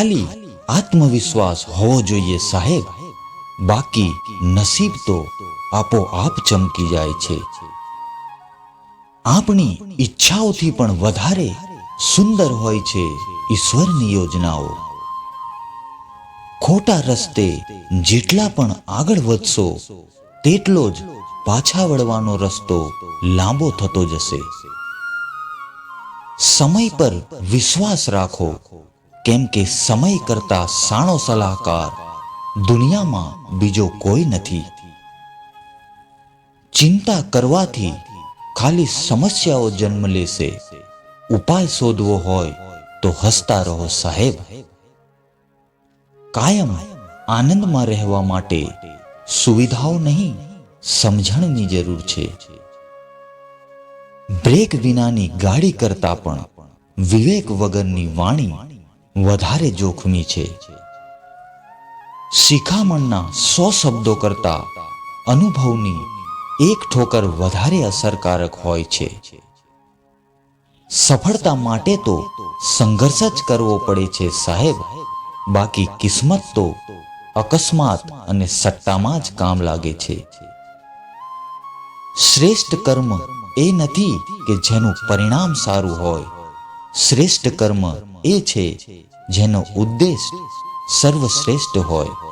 ખાલી આત્મવિશ્વાસ હોવો જોઈએ સાહેબ. બાકી નસીબ તો આપોઆપ ચમકી જાય છે. આપણી ઈચ્છાઓથી પણ વધારે સુંદર હોય છે ઈશ્વરની યોજનાઓ. ખોટા રસ્તે જેટલા પણ આગળ વધશો, તેટલો જ પાછા વળવાનો રસ્તો લાંબો થતો જશે. સમય પર વિશ્વાસ રાખો. કેમ કે સમય કરતા સાણો સલાહકાર દુનિયામાં બીજો કોઈ નથી. ચિંતા કરવાથી ખાલી સમસ્યાઓ જન્મ લેશે. ઉપાય શોધવો હોય તો હસતા રહો સાહેબ. કાયમ આનંદમાં રહેવા માટે સુવિધાઓ નહીં, સમજણની જરૂર છે. બ્રેક વિનાની ગાડી કરતા પણ વિવેક વગરની વાણી વધારે જોખમી છે. શિખામણના સો શબ્દો કરતા અનુભવની એક ઠોકર વધારે અસરકારક હોય છે. સફળતા માટે તો સંઘર્ષ જ કરવો પડે છે સાહેબ. બાકી કિસ્મત તો અકસ્માત અને સટ્ટામાં જ કામ લાગે છે. શ્રેષ્ઠ કર્મ એ નથી કે જેનું પરિણામ સારું હોય. શ્રેષ્ઠ કર્મ એ છે જેનો ઉદ્દેશ સર્વશ્રેષ્ઠ હોય.